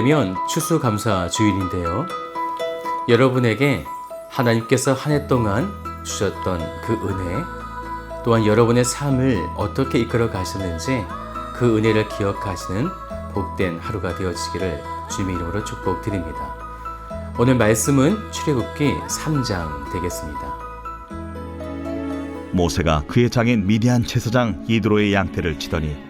모레면 추수감사 주일인데요. 여러분에게 하나님께서 한 해 동안 주셨던 그 은혜, 또한 여러분의 삶을 어떻게 이끌어 가셨는지 그 은혜를 기억하시는 복된 하루가 되어지기를 주님의 이름으로 축복드립니다. 오늘 말씀은 출애굽기 3장 되겠습니다. 모세가 그의 장인 미디안 제사장 이드로의 양태를 치더니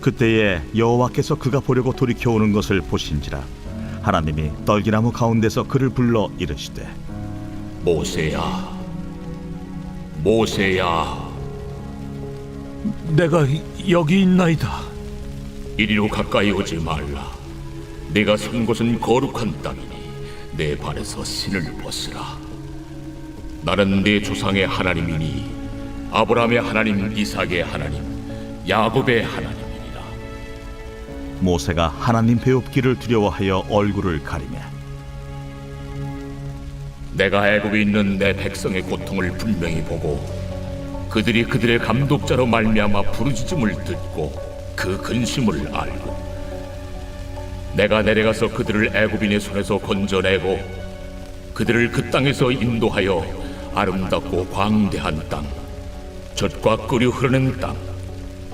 그때에 여호와께서 그가 보려고 돌이켜 오는 것을 보신지라 하나님이 떨기나무 가운데서 그를 불러 이르시되 모세야, 모세야, 내가 여기 있나이다. 이리로 가까이 오지 말라. 내가 선 곳은 거룩한 땅이니 내 발에서 신을 벗으라. 나는 내 조상의 하나님이니 아브라함의 하나님, 이삭의 하나님, 야곱의 하나님이니라. 모세가 하나님 배웁기를 두려워하여 얼굴을 가리며 내가 애굽에 있는 내 백성의 고통을 분명히 보고 그들이 그들의 감독자로 말미암아 부르짖음을 듣고 그 근심을 알고 내가 내려가서 그들을 애굽인의 손에서 건져내고 그들을 그 땅에서 인도하여 아름답고 광대한 땅 젖과 끓이 흐르는 땅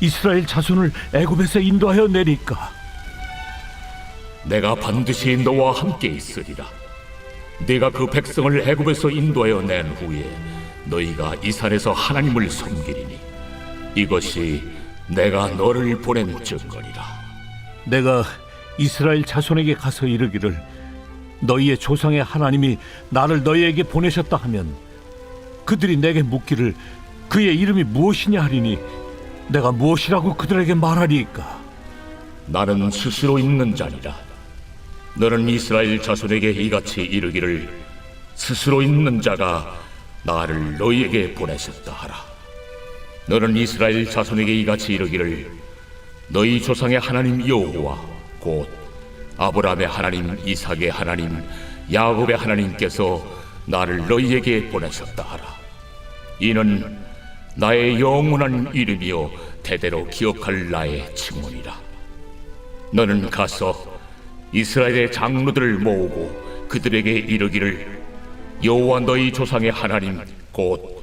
이스라엘 자손을 애굽에서 인도하여 내릴까? 내가 반드시 너와 함께 있으리라. 내가 그 백성을 애굽에서 인도하여 낸 후에 너희가 이 산에서 하나님을 섬기리니 이것이 내가 너를 보낸 증거리라. 내가 이스라엘 자손에게 가서 이르기를 너희의 조상의 하나님이 나를 너희에게 보내셨다 하면 그들이 내게 묻기를 그의 이름이 무엇이냐 하리니 내가 무엇이라고 그들에게 말하리이까 나는 스스로 있는 자니라. 너는 이스라엘 자손에게 이같이 이르기를 스스로 있는 자가 나를 너희에게 보내셨다 하라. 너는 이스라엘 자손에게 이같이 이르기를 너희 조상의 하나님 여호와 곧 아브라함의 하나님, 이삭의 하나님, 야곱의 하나님께서 나를 너희에게 보내셨다 하라. 이는 나의 영원한 이름이요 대대로 기억할 나의 칭문이라. 너는 가서 이스라엘의 장로들을 모으고 그들에게 이르기를 여호와 너희 조상의 하나님 곧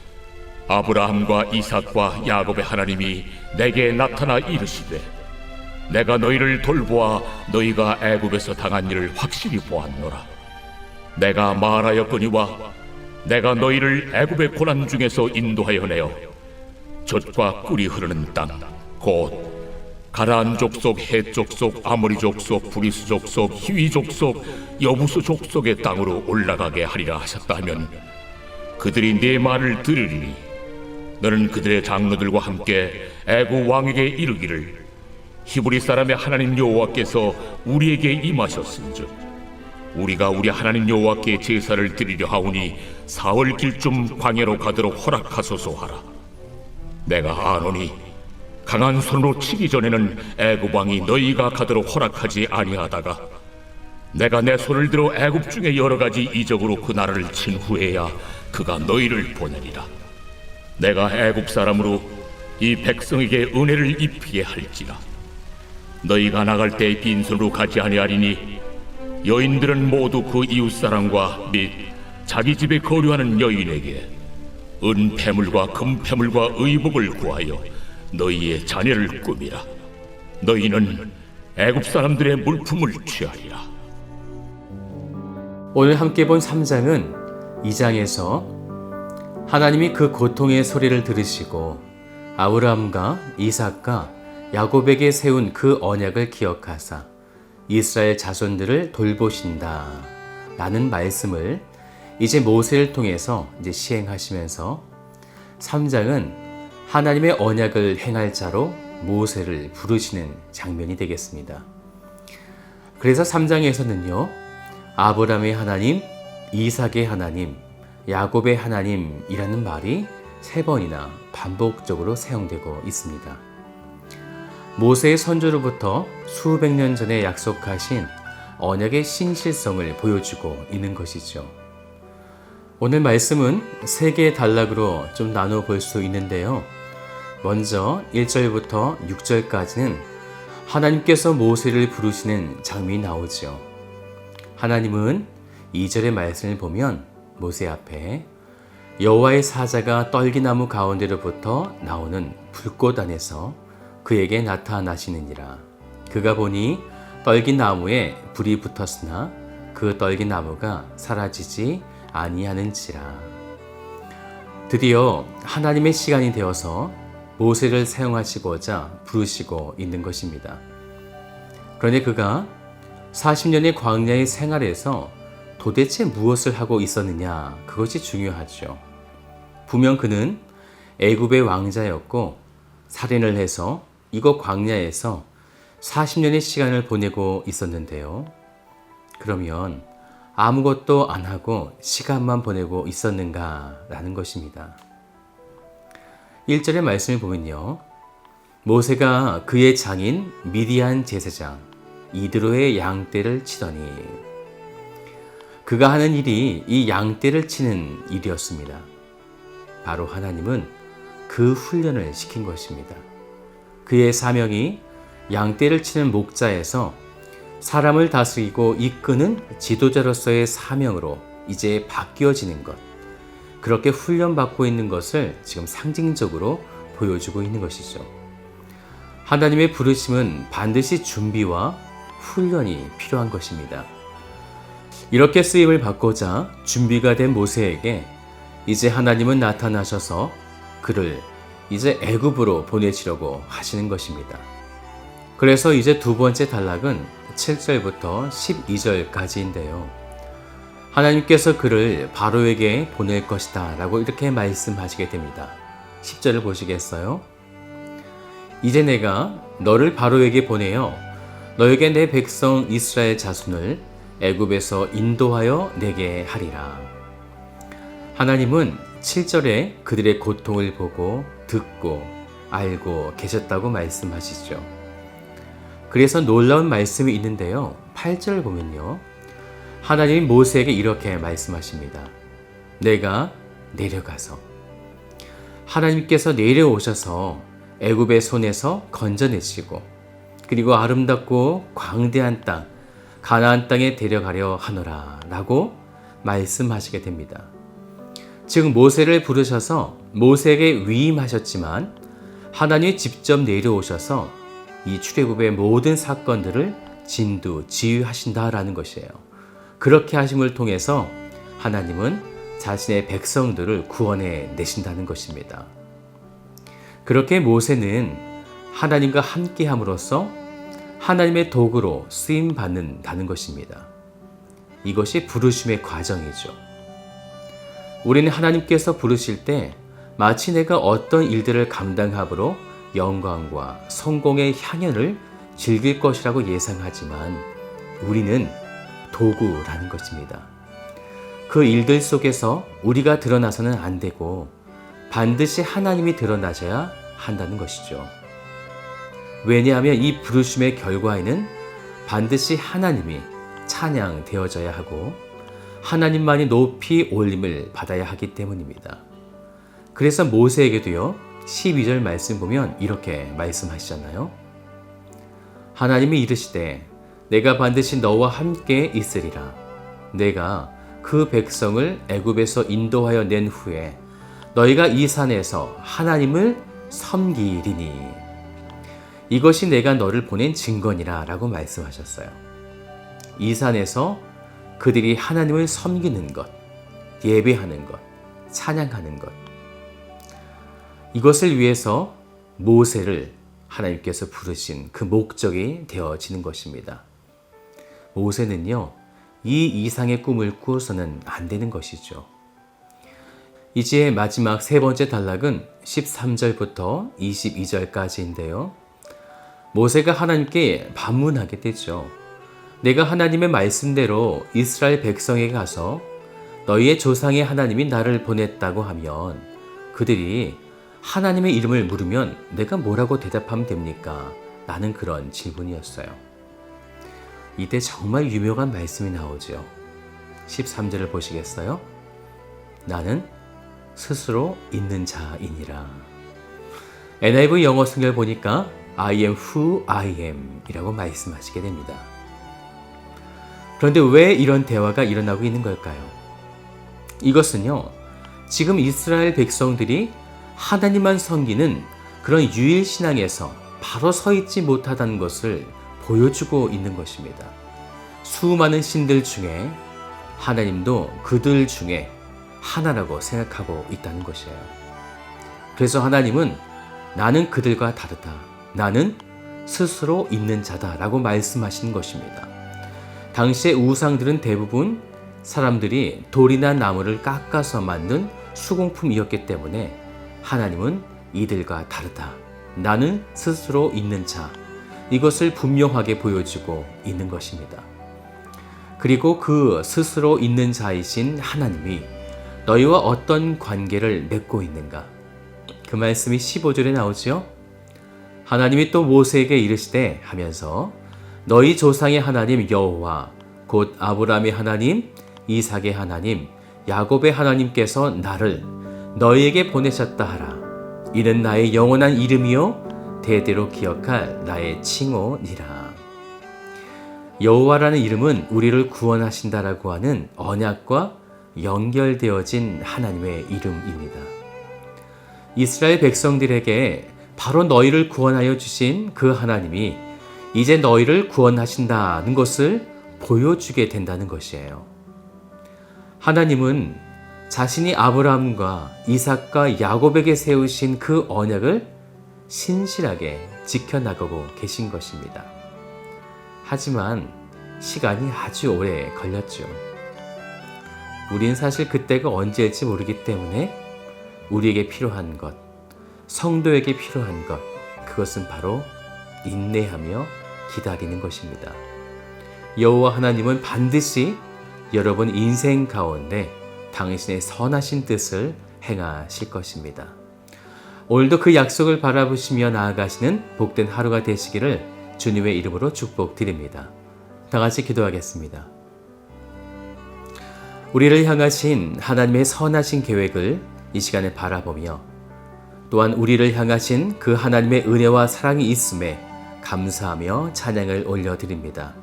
아브라함과 이삭과 야곱의 하나님이 내게 나타나 이르시되 내가 너희를 돌보아 너희가 애굽에서 당한 일을 확실히 보았노라 내가 말하였거니와 내가 너희를 애굽의 고난 중에서 인도하여 내어 젖과 꿀이 흐르는 땅 곧 가나안 족속, 헷 족속, 아모리 족속, 브리스 족속, 히위 족속, 여부수 족속의 땅으로 올라가게 하리라 하셨다 하면 그들이 네 말을 들으리니 너는 그들의 장로들과 함께 애굽 왕에게 이르기를 히브리 사람의 하나님 여호와께서 우리에게 임하셨은즉 우리가 우리 하나님 여호와께 제사를 드리려 하오니 사월 길쯤 광야로 가도록 허락하소서 하라 내가 아노니 강한 손으로 치기 전에는 애굽 왕이 너희가 가도록 허락하지 아니하다가 내가 내 손을 들어 애굽 중에 여러 가지 이적으로 그 나라를 친 후에야 그가 너희를 보내리라. 내가 애굽 사람으로 이 백성에게 은혜를 입히게 할지라. 너희가 나갈 때 빈손으로 가지 아니하리니 여인들은 모두 그 이웃 사람과 및 자기 집에 거류하는 여인에게 은폐물과 금폐물과 의복을 구하여 너희의 자녀를 꾸미라. 너희는 애굽 사람들의 물품을 취하리라. 오늘 함께 본 3장은 2장에서 하나님이 그 고통의 소리를 들으시고 아브라함과 이삭과 야곱에게 세운 그 언약을 기억하사 이스라엘 자손들을 돌보신다 라는 말씀을 이제 모세를 통해서 이제 시행하시면서 3장은 하나님의 언약을 행할 자로 모세를 부르시는 장면이 되겠습니다. 그래서 3장에서는요. 아브라함의 하나님, 이삭의 하나님, 야곱의 하나님이라는 말이 세 번이나 반복적으로 사용되고 있습니다. 모세의 선조로부터 수백 년 전에 약속하신 언약의 신실성을 보여주고 있는 것이죠. 오늘 말씀은 세 개의 단락으로 좀 나누어 볼수 있는데요. 먼저 1절부터 6절까지는 하나님께서 모세를 부르시는 장면이 나오죠. 하나님은 2절의 말씀을 보면 모세 앞에 여호와의 사자가 떨기나무 가운데로부터 나오는 불꽃 안에서 그에게 나타나시느니라. 그가 보니 떨기나무에 불이 붙었으나 그 떨기나무가 사라지지 아니하는지라. 드디어 하나님의 시간이 되어서 모세를 사용하시고자 부르시고 있는 것입니다. 그런데 그가 40년의 광야의 생활에서 도대체 무엇을 하고 있었느냐 그것이 중요하죠. 분명 그는 애굽의 왕자였고 살인을 해서 이곳 광야에서 40년의 시간을 보내고 있었는데요. 그러면 아무것도 안 하고 시간만 보내고 있었는가 라는 것입니다. 1절의 말씀을 보면요. 모세가 그의 장인 미디안 제사장 이드로의 양떼를 치더니 그가 하는 일이 이 양떼를 치는 일이었습니다. 바로 하나님은 그 훈련을 시킨 것입니다. 그의 사명이 양떼를 치는 목자에서 사람을 다스리고 이끄는 지도자로서의 사명으로 이제 바뀌어지는 것. 그렇게 훈련받고 있는 것을 지금 상징적으로 보여주고 있는 것이죠. 하나님의 부르심은 반드시 준비와 훈련이 필요한 것입니다. 이렇게 쓰임을 받고자 준비가 된 모세에게 이제 하나님은 나타나셔서 그를 이제 애굽으로 보내시려고 하시는 것입니다. 그래서 이제 두 번째 단락은 7절부터 12절까지인데요. 하나님께서 그를 바로에게 보낼 것이다 라고 이렇게 말씀하시게 됩니다. 10절을 보시겠어요? 이제 내가 너를 바로에게 보내어 너에게 내 백성 이스라엘 자손을 애굽에서 인도하여 내게 하리라. 하나님은 7절에 그들의 고통을 보고 듣고 알고 계셨다고 말씀하시죠. 그래서 놀라운 말씀이 있는데요. 8절 보면요. 하나님이 모세에게 이렇게 말씀하십니다. 내가 내려가서 하나님께서 내려오셔서 애굽의 손에서 건져내시고 그리고 아름답고 광대한 땅 가나안 땅에 데려가려 하노라라고 말씀하시게 됩니다. 즉 모세를 부르셔서 모세에게 위임하셨지만 하나님이 직접 내려오셔서 이 출애굽의 모든 사건들을 진두 지휘하신다라는 것이에요. 그렇게 하심을 통해서 하나님은 자신의 백성들을 구원해 내신다는 것입니다. 그렇게 모세는 하나님과 함께 함으로써 하나님의 도구로 쓰임 받는다는 것입니다. 이것이 부르심의 과정이죠. 우리는 하나님께서 부르실 때 마치 내가 어떤 일들을 감당함으로 영광과 성공의 향연을 즐길 것이라고 예상하지만 우리는 도구라는 것입니다. 그 일들 속에서 우리가 드러나서는 안 되고 반드시 하나님이 드러나셔야 한다는 것이죠. 왜냐하면 이 부르심의 결과에는 반드시 하나님이 찬양되어져야 하고 하나님만이 높이 올림을 받아야 하기 때문입니다. 그래서 모세에게도요, 12절 말씀 보면 이렇게 말씀하시잖아요. 하나님이 이르시되 내가 반드시 너와 함께 있으리라. 내가 그 백성을 애굽에서 인도하여 낸 후에 너희가 이 산에서 하나님을 섬기리니 이것이 내가 너를 보낸 증거니라 라고 말씀하셨어요. 이 산에서 그들이 하나님을 섬기는 것, 예배하는 것, 찬양하는 것. 이것을 위해서 모세를 하나님께서 부르신 그 목적이 되어지는 것입니다. 모세는요, 이 이상의 꿈을 꾸어서는 안 되는 것이죠. 이제 마지막 세 번째 단락은 13절부터 22절까지인데요. 모세가 하나님께 반문하게 되죠. 내가 하나님의 말씀대로 이스라엘 백성에게 가서 너희의 조상의 하나님이 나를 보냈다고 하면 그들이 하나님의 이름을 물으면 내가 뭐라고 대답하면 됩니까? 라는 그런 질문이었어요. 이때 정말 유명한 말씀이 나오죠. 13절을 보시겠어요? 나는 스스로 있는 자이니라. NIV 영어 성경을 보니까 I am who I am 이라고 말씀하시게 됩니다. 그런데 왜 이런 대화가 일어나고 있는 걸까요? 이것은요, 지금 이스라엘 백성들이 하나님만 섬기는 그런 유일신앙에서 바로 서 있지 못하다는 것을 보여주고 있는 것입니다. 수많은 신들 중에 하나님도 그들 중에 하나라고 생각하고 있다는 것이에요. 그래서 하나님은 나는 그들과 다르다. 나는 스스로 있는 자다 라고 말씀하신 것입니다. 당시의 우상들은 대부분 사람들이 돌이나 나무를 깎아서 만든 수공품이었기 때문에 하나님은 이들과 다르다. 나는 스스로 있는 자. 이것을 분명하게 보여주고 있는 것입니다. 그리고 그 스스로 있는 자이신 하나님이 너희와 어떤 관계를 맺고 있는가? 그 말씀이 15절에 나오지요. 하나님이 또 모세에게 이르시되 하면서 너희 조상의 하나님 여호와 곧 아브라함의 하나님, 이삭의 하나님, 야곱의 하나님께서 나를 너희에게 보내셨다 하라. 이는 나의 영원한 이름이요 대대로 기억할 나의 칭호니라. 여호와라는 이름은 우리를 구원하신다라고 하는 언약과 연결되어진 하나님의 이름입니다. 이스라엘 백성들에게 바로 너희를 구원하여 주신 그 하나님이 이제 너희를 구원하신다는 것을 보여주게 된다는 것이에요. 하나님은 자신이 아브라함과 이삭과 야곱에게 세우신 그 언약을 신실하게 지켜나가고 계신 것입니다. 하지만 시간이 아주 오래 걸렸죠. 우린 사실 그때가 언제일지 모르기 때문에 우리에게 필요한 것, 성도에게 필요한 것, 그것은 바로 인내하며 기다리는 것입니다. 여호와 하나님은 반드시 여러분 인생 가운데 당신의 선하신 뜻을 행하실 것입니다. 오늘도 그 약속을 바라보시며 나아가시는 복된 하루가 되시기를 주님의 이름으로 축복드립니다. 다 같이 기도하겠습니다. 우리를 향하신 하나님의 선하신 계획을 이 시간에 바라보며 또한 우리를 향하신 그 하나님의 은혜와 사랑이 있음에 감사하며 찬양을 올려드립니다.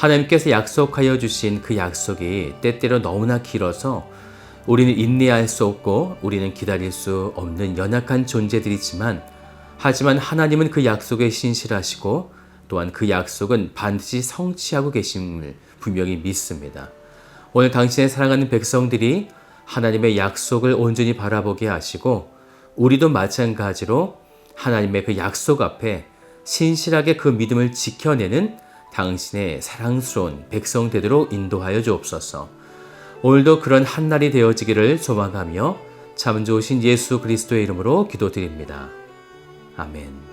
하나님께서 약속하여 주신 그 약속이 때때로 너무나 길어서 우리는 인내할 수 없고 우리는 기다릴 수 없는 연약한 존재들이지만 하지만 하나님은 그 약속에 신실하시고 또한 그 약속은 반드시 성취하고 계심을 분명히 믿습니다. 오늘 당신의 사랑하는 백성들이 하나님의 약속을 온전히 바라보게 하시고 우리도 마찬가지로 하나님의 그 약속 앞에 신실하게 그 믿음을 지켜내는 당신의 사랑스러운 백성 되도록 인도하여 주옵소서. 오늘도 그런 한날이 되어지기를 소망하며 참 좋으신 예수 그리스도의 이름으로 기도드립니다. 아멘.